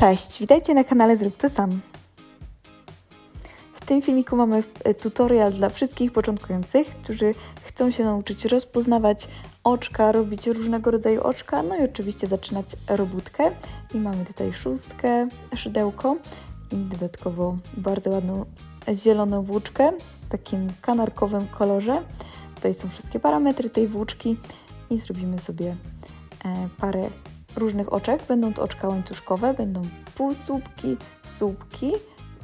Cześć, witajcie na kanale Zrób to sam. W tym filmiku mamy e, tutorial dla wszystkich początkujących, którzy chcą się nauczyć rozpoznawać oczka, robić różnego rodzaju oczka, no i oczywiście zaczynać robótkę. I mamy tutaj szóstkę, szydełko i dodatkowo bardzo ładną zieloną włóczkę w takim kanarkowym kolorze. Tutaj są wszystkie parametry tej włóczki i zrobimy sobie e, parę różnych oczek. Będą to oczka łańcuszkowe, będą półsłupki, słupki,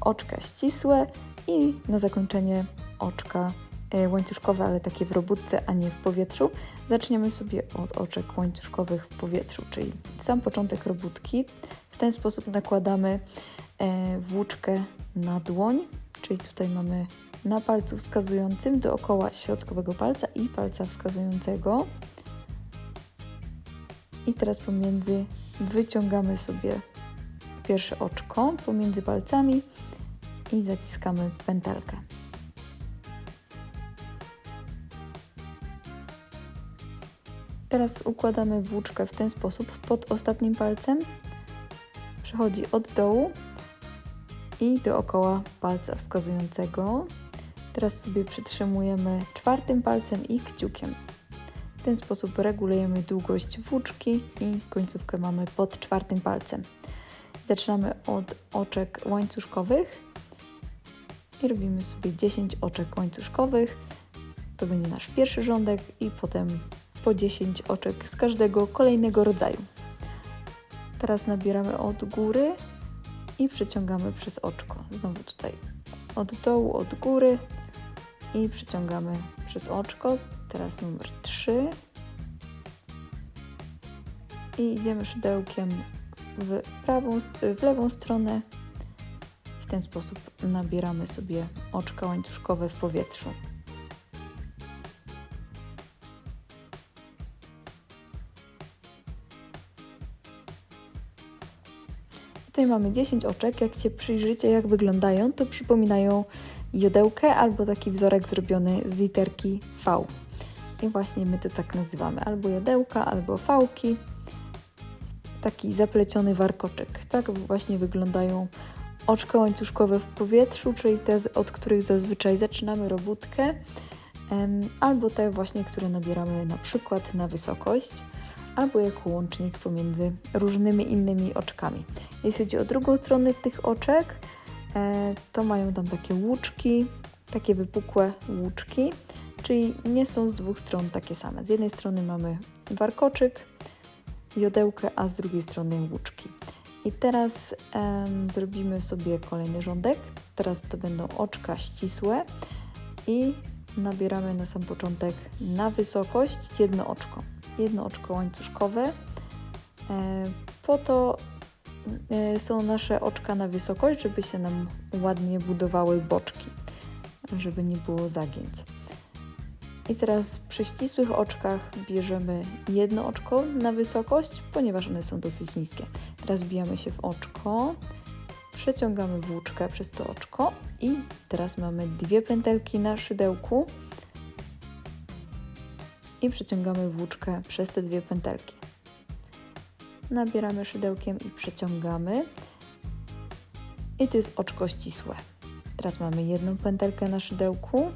oczka ścisłe i na zakończenie oczka e, łańcuszkowe, ale takie w robótce, a nie w powietrzu. Zaczniemy sobie od oczek łańcuszkowych w powietrzu, czyli sam początek robótki. W ten sposób nakładamy e, włóczkę na dłoń, czyli tutaj mamy na palcu wskazującym dookoła środkowego palca i palca wskazującego. I teraz pomiędzy wyciągamy sobie pierwsze oczko pomiędzy palcami i zaciskamy pętelkę. Teraz układamy włóczkę w ten sposób pod ostatnim palcem. Przechodzi od dołu i dookoła palca wskazującego. Teraz sobie przytrzymujemy czwartym palcem i kciukiem. Ten sposób regulujemy długość włóczki i końcówkę mamy pod czwartym palcem. Zaczynamy od oczek łańcuszkowych i robimy sobie 10 oczek łańcuszkowych. To będzie nasz pierwszy rządek i potem po 10 oczek z każdego kolejnego rodzaju. Teraz nabieramy od góry i przeciągamy przez oczko. Znowu tutaj od dołu, od góry i przeciągamy przez oczko. Teraz numer 3. I idziemy szydełkiem w, prawą, w lewą stronę. W ten sposób nabieramy sobie oczka łańcuszkowe w powietrzu. Tutaj mamy 10 oczek. Jak się przyjrzycie, jak wyglądają, to przypominają jodełkę albo taki wzorek zrobiony z literki V. I właśnie my to tak nazywamy, albo jodełka, albo fałki. Taki zapleciony warkoczek. Tak właśnie wyglądają oczka łańcuszkowe w powietrzu, czyli te, od których zazwyczaj zaczynamy robótkę, albo te właśnie, które nabieramy na przykład na wysokość, albo jako łącznik pomiędzy różnymi innymi oczkami. Jeśli chodzi o drugą stronę tych oczek, e, to mają tam takie łuczki, takie wypukłe łuczki, czyli nie są z dwóch stron takie same. Z jednej strony mamy warkoczyk, jodełkę, a z drugiej strony łuczki. I teraz em, zrobimy sobie kolejny rządek. Teraz to będą oczka ścisłe i nabieramy na sam początek na wysokość jedno oczko. Jedno oczko łańcuszkowe. E, po to e, są nasze oczka na wysokość, żeby się nam ładnie budowały boczki, żeby nie było zagięć. I teraz przy ścisłych oczkach bierzemy jedno oczko na wysokość, ponieważ one są dosyć niskie. Teraz wbijamy się w oczko, przeciągamy włóczkę przez to oczko i teraz mamy dwie pętelki na szydełku i przeciągamy włóczkę przez te dwie pętelki. Nabieramy szydełkiem i przeciągamy. I to jest oczko ścisłe. Teraz mamy jedną pętelkę na szydełku.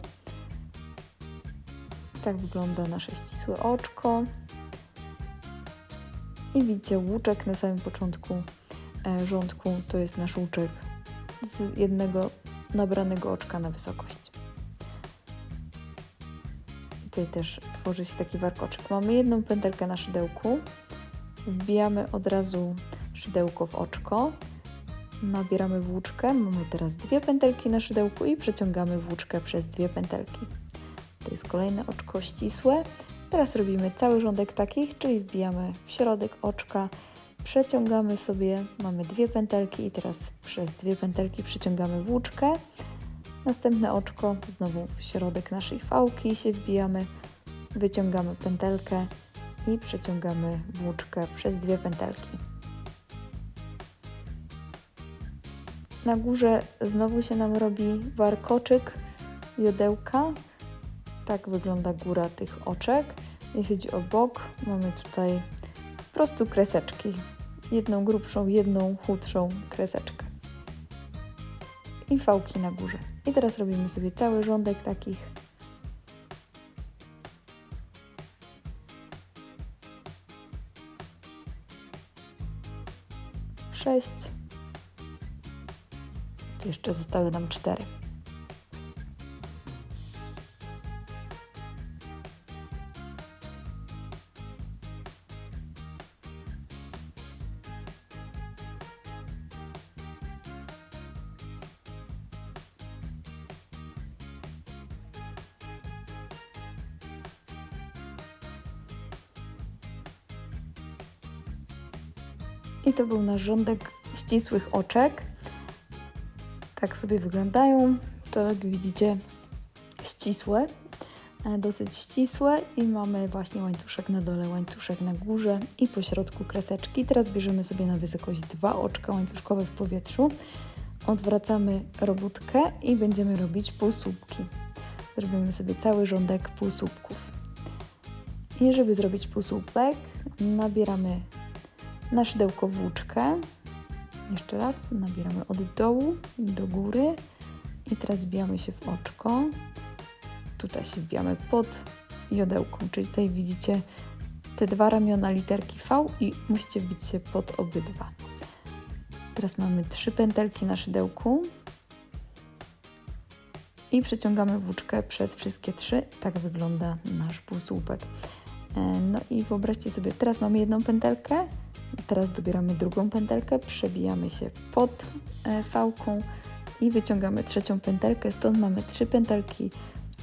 Tak wygląda nasze ścisłe oczko. I widzicie łuczek na samym początku e, rządku. To jest nasz łuczek z jednego nabranego oczka na wysokość. I tutaj też tworzy się taki warkoczek. Mamy jedną pętelkę na szydełku. Wbijamy od razu szydełko w oczko. Nabieramy włóczkę. Mamy teraz dwie pętelki na szydełku i przeciągamy włóczkę przez dwie pętelki. To jest kolejne oczko ścisłe. Teraz robimy cały rządek takich, czyli wbijamy w środek oczka, przeciągamy sobie, mamy dwie pętelki i teraz przez dwie pętelki przyciągamy włóczkę. Następne oczko, znowu w środek naszej fałki się wbijamy, wyciągamy pętelkę i przeciągamy włóczkę przez dwie pętelki. Na górze znowu się nam robi warkoczyk, jodełka, tak wygląda góra tych oczek. Jeśli o bok, mamy tutaj po prostu kreseczki. jedną grubszą, jedną chudszą kreseczkę. I fałki na górze. I teraz robimy sobie cały rządek takich. Sześć. Jeszcze zostały nam cztery. I to był nasz rządek ścisłych oczek. Tak sobie wyglądają. To jak widzicie ścisłe, e, dosyć ścisłe i mamy właśnie łańcuszek na dole, łańcuszek na górze i po środku kreseczki. Teraz bierzemy sobie na wysokość dwa oczka łańcuszkowe w powietrzu. Odwracamy robótkę i będziemy robić półsłupki. Zrobimy sobie cały rządek półsłupków. I żeby zrobić półsłupek, nabieramy na szydełko włóczkę. Jeszcze raz nabieramy od dołu do góry i teraz wbijamy się w oczko. Tutaj się wbijamy pod jodełką, czyli tutaj widzicie te dwa ramiona literki V i musicie wbić się pod obydwa. Teraz mamy trzy pętelki na szydełku i przeciągamy włóczkę przez wszystkie trzy. Tak wygląda nasz półsłupek. E, No i wyobraźcie sobie, teraz mamy jedną pętelkę, Teraz dobieramy drugą pętelkę, przebijamy się pod e, fałką i wyciągamy trzecią pętelkę. Stąd mamy trzy pętelki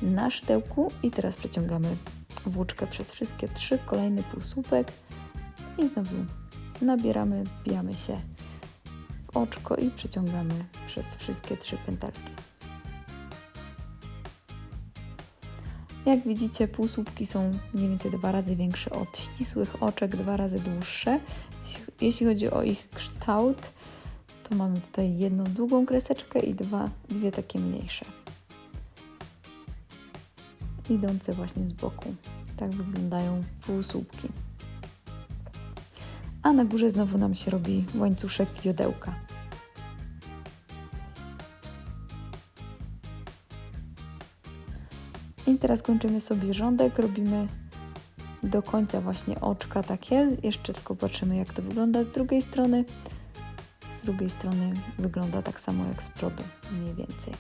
na szydełku i teraz przeciągamy włóczkę przez wszystkie trzy, kolejny półsłupek i znowu nabieramy, wbijamy się w oczko i przeciągamy przez wszystkie trzy pętelki. Jak widzicie, półsłupki są mniej więcej dwa razy większe od ścisłych oczek, dwa razy dłuższe. Jeśli chodzi o ich kształt, to mamy tutaj jedną długą kreseczkę i dwa, dwie takie mniejsze. Idące właśnie z boku. Tak wyglądają półsłupki. A na górze znowu nam się robi łańcuszek jodełka. I teraz kończymy sobie rządek, robimy do końca właśnie oczka takie. Jeszcze tylko patrzymy jak to wygląda z drugiej strony. Z drugiej strony wygląda tak samo jak z przodu, mniej więcej.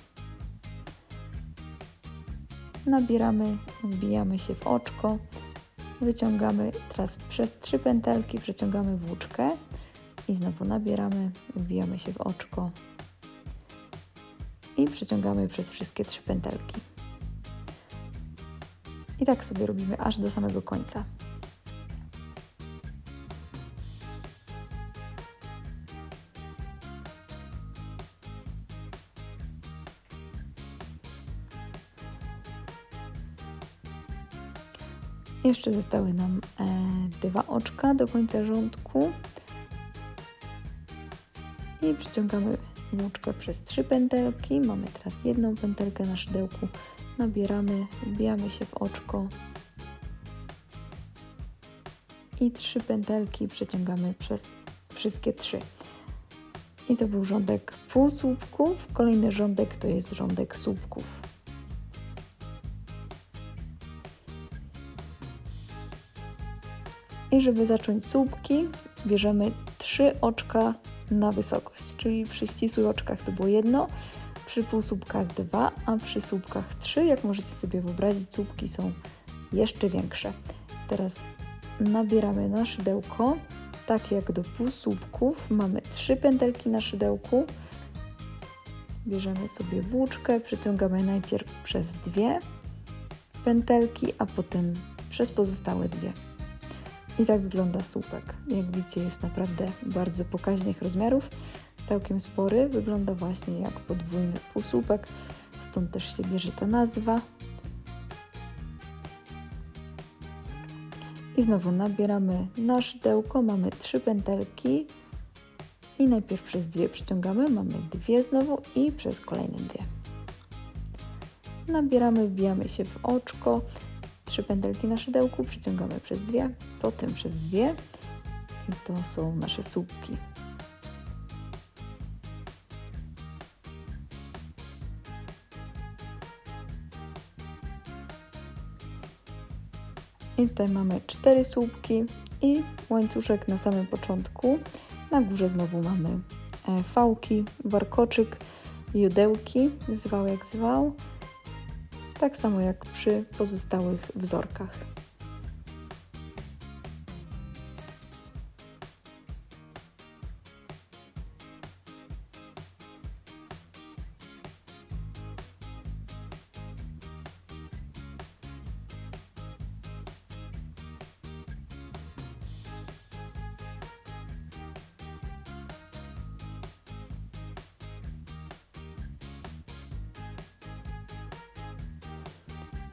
Nabieramy, wbijamy się w oczko, wyciągamy teraz przez trzy pętelki, przeciągamy włóczkę i znowu nabieramy, wbijamy się w oczko i przeciągamy przez wszystkie trzy pętelki. I tak sobie robimy aż do samego końca. Jeszcze zostały nam e, dwa oczka do końca rządku. I przyciągamy włóczkę przez trzy pętelki. Mamy teraz jedną pętelkę na szydełku nabieramy, wbijamy się w oczko i trzy pętelki przeciągamy przez wszystkie trzy. I to był rządek półsłupków. Kolejny rządek to jest rządek słupków. I żeby zacząć słupki, bierzemy trzy oczka na wysokość, czyli przy ścisłych oczkach to było jedno, przy półsłupkach 2, a przy słupkach 3. Jak możecie sobie wyobrazić, słupki są jeszcze większe. Teraz nabieramy na szydełko, tak jak do półsłupków. Mamy 3 pętelki na szydełku. Bierzemy sobie włóczkę, przeciągamy najpierw przez dwie pętelki, a potem przez pozostałe dwie. I tak wygląda słupek. Jak widzicie, jest naprawdę bardzo pokaźnych rozmiarów całkiem spory. Wygląda właśnie jak podwójny półsłupek, stąd też się bierze ta nazwa. I znowu nabieramy na szydełko, mamy trzy pętelki i najpierw przez dwie przyciągamy, mamy dwie znowu i przez kolejne dwie. Nabieramy, wbijamy się w oczko, trzy pętelki na szydełku, przyciągamy przez dwie, potem przez dwie I to są nasze słupki. I tutaj mamy cztery słupki i łańcuszek na samym początku. Na górze znowu mamy e, fałki, warkoczyk, jodełki, zwał jak zwał. Tak samo jak przy pozostałych wzorkach.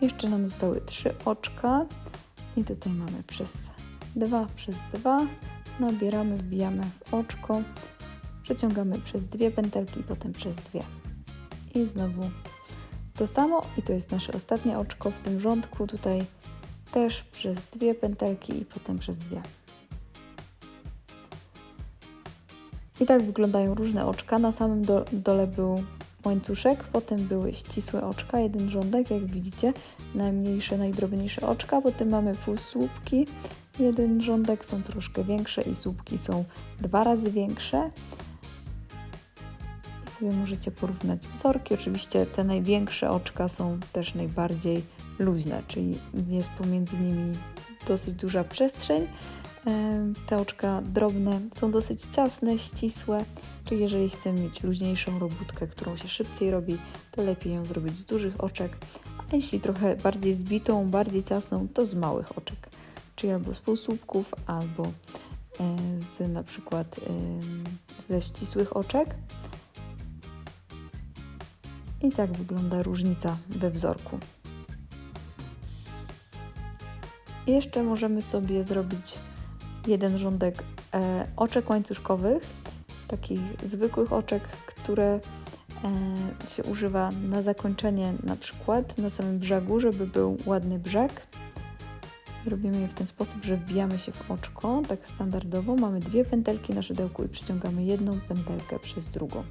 Jeszcze nam zostały trzy oczka i tutaj mamy przez dwa przez dwa nabieramy, wbijamy w oczko, przeciągamy przez dwie pętelki potem przez dwie. I znowu to samo i to jest nasze ostatnie oczko w tym rządku, tutaj też przez dwie pętelki i potem przez dwie. I tak wyglądają różne oczka. Na samym do, dole był łańcuszek, potem były ścisłe oczka, jeden rządek, jak widzicie, najmniejsze, najdrobniejsze oczka, potem mamy półsłupki, jeden rządek są troszkę większe i słupki są dwa razy większe. I sobie możecie porównać wzorki. Oczywiście te największe oczka są też najbardziej luźne, czyli jest pomiędzy nimi dosyć duża przestrzeń. Te oczka drobne są dosyć ciasne, ścisłe, czyli jeżeli chcemy mieć luźniejszą robótkę, którą się szybciej robi, to lepiej ją zrobić z dużych oczek, a jeśli trochę bardziej zbitą, bardziej ciasną, to z małych oczek, czyli albo z półsłupków, albo e, z na przykład ze ścisłych oczek. I tak wygląda różnica we wzorku. jeszcze możemy sobie zrobić jeden rządek e, oczek łańcuszkowych, takich zwykłych oczek, które e, się używa na zakończenie na przykład na samym brzegu, żeby był ładny brzeg. Robimy je w ten sposób, że wbijamy się w oczko, tak standardowo. Mamy dwie pętelki na szydełku i przyciągamy jedną pętelkę przez drugą.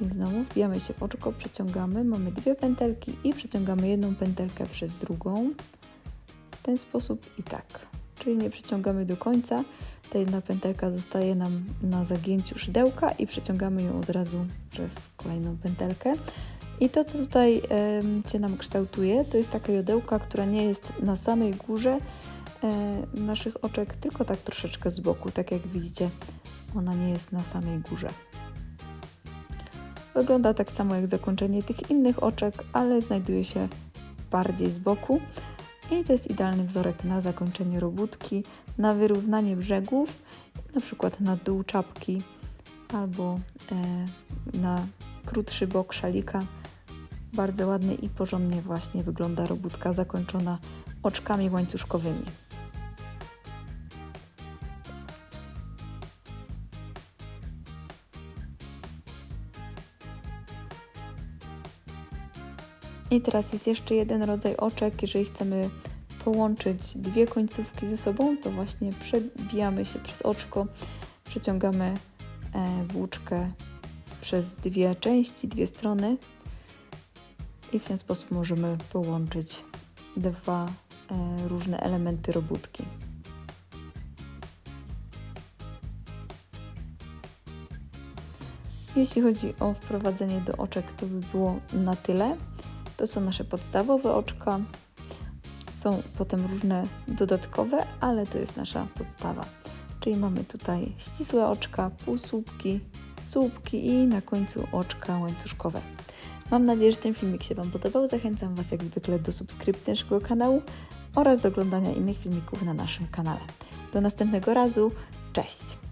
I znowu wbijamy się w oczko, przeciągamy, mamy dwie pętelki i przeciągamy jedną pętelkę przez drugą. W ten sposób i tak czyli nie przeciągamy do końca. Ta jedna pętelka zostaje nam na zagięciu szydełka i przeciągamy ją od razu przez kolejną pętelkę. I to, co tutaj y, się nam kształtuje, to jest taka jodełka, która nie jest na samej górze naszych oczek, tylko tak troszeczkę z boku. Tak jak widzicie, ona nie jest na samej górze. Wygląda tak samo jak zakończenie tych innych oczek, ale znajduje się bardziej z boku. I to jest idealny wzorek na zakończenie robótki, na wyrównanie brzegów, na przykład na dół czapki albo e, na krótszy bok szalika. Bardzo ładnie i porządnie właśnie wygląda robótka zakończona oczkami łańcuszkowymi. I teraz jest jeszcze jeden rodzaj oczek. Jeżeli chcemy połączyć dwie końcówki ze sobą, to właśnie przebijamy się przez oczko, przeciągamy e, włóczkę przez dwie części, dwie strony i w ten sposób możemy połączyć dwa e, różne elementy robótki. Jeśli chodzi o wprowadzenie do oczek, to by było na tyle. To są nasze podstawowe oczka. Są potem różne dodatkowe, ale to jest nasza podstawa. Czyli mamy tutaj ścisłe oczka, półsłupki, słupki i na końcu oczka łańcuszkowe. Mam nadzieję, że ten filmik się Wam podobał. Zachęcam Was jak zwykle do subskrypcji naszego kanału oraz do oglądania innych filmików na naszym kanale. Do następnego razu. Cześć!